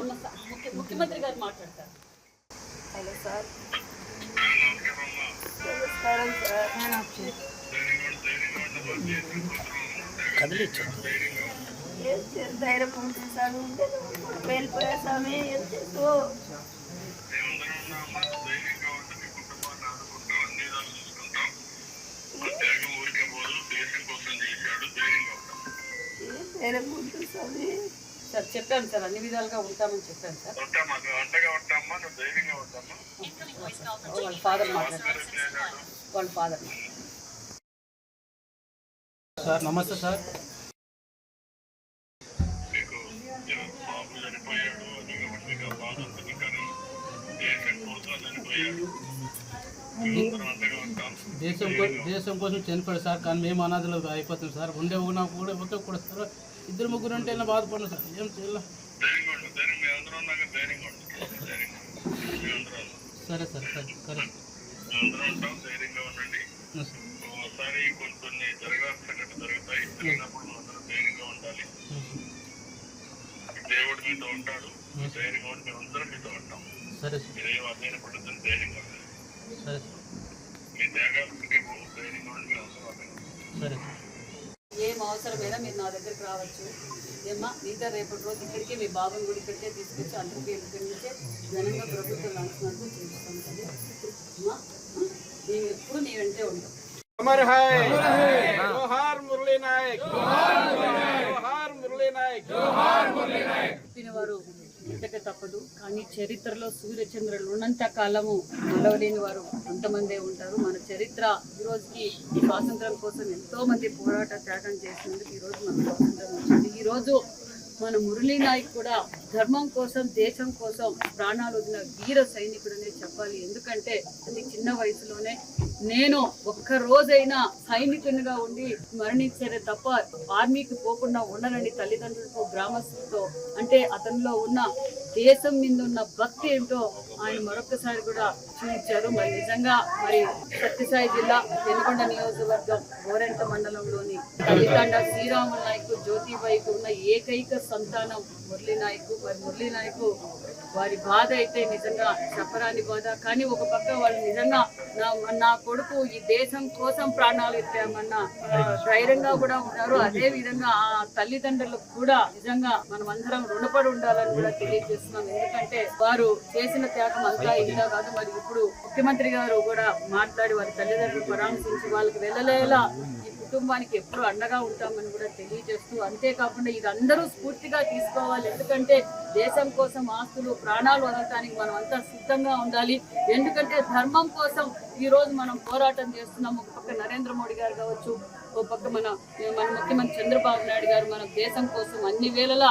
ఉన్న స- ముఖ్య- ముఖ్యమంత్రి గారు మాట్లాడతారు హలో సార్ నమస్కారం సార్ ఏం చేయాలి? ధైర్యం ఉంటుంది సార్ ఉంటే వెళ్ళిపోయా స్వామి ఏం స్వామి? సార్ చెప్పాను సార్ అన్ని విధాలుగా ఉంటామని చెప్పాను సార్. వాళ్ళ ఫాదర్ మాట్లాడతారు వాళ్ళ ఫాదర్ సార్ నమస్తే సార్. దేశం దేశం కోసం చనిపోయాడు సార్ కానీ మేము అనాథలు అయిపోతాం సార్. ఉండే ఉన్నా కూడా ఒక్క కూడా సార్. ఇద్దరు ముగ్గురు ఉంటే ఇలా బాధపడిన సార్. ఏం చేయాలి? సరే సార్ సరే సరే. ఒకసారి కొన్ని జరగాల్సిన జరుగుతాయి. జరిగినప్పుడు ధైర్యంగా ఉండాలి. దేవుడు మీతో ఉంటాడు. ధైర్యంగా ఉండి మేము అందరం మీతో ఉంటాం. సరే సార్. మీరేం అధైర్యపడద్దని ధైర్యంగా ఉండండి. సరే. ఏం అవసరమైనా మీరు నా దగ్గరికి రావచ్చు. ఏమ్మా మీతో రేపటి రోజు ఇక్కడికి మీ బాబుని గుడి ఇక్కడికే తీసుకొచ్చి అందరికీ ఇక్కడి నుంచే ఘనంగా ప్రభుత్వం లాంఛనాలు చూపిస్తాం కదా. అమ్మా మేము ఎప్పుడు నీ వెంటే ఉంటాం. అమర్ మురళీ నాయక్! జోహార్ మురళీ నాయక్! జోహార్ పుట్టక తప్పదు. కానీ చరిత్రలో సూర్యచంద్రులు ఉన్నంత కాలము నిలవలేని వారు కొంతమందే ఉంటారు. మన చరిత్ర ఈ రోజుకి స్వాతంత్రం కోసం ఎంతో మంది పోరాట త్యాగం చేసినందుకు ఈ రోజు మన స్వాతంత్రం వచ్చింది. ఈ రోజు మన మురళీ నాయక్ కూడా ధర్మం కోసం దేశం కోసం ప్రాణాలు వదిలిన వీర సైనికుడనే చెప్పాలి. ఎందుకంటే అది చిన్న వయసులోనే నేను ఒక్క రోజైనా సైనికునిగా ఉండి మరణించారే తప్ప ఆర్మీకి పోకుండా ఉండనని తల్లిదండ్రులతో గ్రామస్తులతో అంటే అతనిలో ఉన్న దేశం మీద ఉన్న భక్తి ఏంటో ఆయన మరొకసారి కూడా చూపించారు. మరి నిజంగా మరి సత్యసాయి జిల్లా వెనుకొండ నియోజకవర్గం గోరెంట మండలంలోని తల్లిదండ శ్రీరాముల నాయకు జ్యోతిబాయికు ఉన్న ఏకైక సంతానం మురళీ నాయకు. మరి మురళీ నాయకు వారి బాధ అయితే నిజంగా చెప్పరాని బాధ. కానీ ఒక పక్క వాళ్ళు నిజంగా నాకు నా కొడుకు ఈ దేశం కోసం ప్రాణాలు ఎత్తామన్న ధైర్యంగా కూడా ఉన్నారు. అదే విధంగా ఆ తల్లిదండ్రులకు కూడా నిజంగా మనం అందరం రుణపడి ఉండాలని కూడా తెలియజేస్తున్నాం. ఎందుకంటే వారు చేసిన త్యాగం అంతా ఇంత కాదు మరి ఇప్పుడు ముఖ్యమంత్రి గారు కూడా మాట్లాడి వారి తల్లిదండ్రులు పరామర్శించి వాళ్ళకి వెళ్ళలేలా కుటుంబానికి ఎప్పుడు అండగా ఉంటామని కూడా తెలియజేస్తూ అంతేకాకుండా ఇది అందరూ స్ఫూర్తిగా తీసుకోవాలి. ఎందుకంటే దేశం కోసం ఆస్తులు ప్రాణాలు వదలటానికి మనం అంతా సిద్ధంగా ఉండాలి. ఎందుకంటే ధర్మం కోసం ఈ రోజు మనం పోరాటం చేస్తున్నాం. ఒక పక్క నరేంద్ర మోడీ గారు కావచ్చు ఒక పక్క మన మన ముఖ్యమంత్రి చంద్రబాబు నాయుడు గారు మన దేశం కోసం అన్ని వేళలా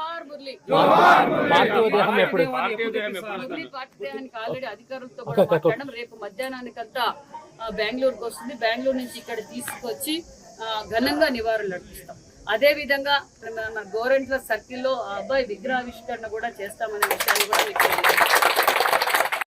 ఆల్రెడీ అధికారులతో కూడా మాట్లాడడం రేపు మధ్యాహ్నానికంతా ఆ, బెంగళూరుకు వస్తుంది. బెంగళూరు నుంచి ఇక్కడ తీసుకొచ్చి ఘనంగా నివారణలు అర్పిస్తాం. అదే విధంగా మన గోరెంట్ల సర్కిల్లో ఆ అబ్బాయి విగ్రహావిష్కరణ కూడా చేస్తామనే విషయాన్ని కూడా మీకు తెలియజేస్తాం.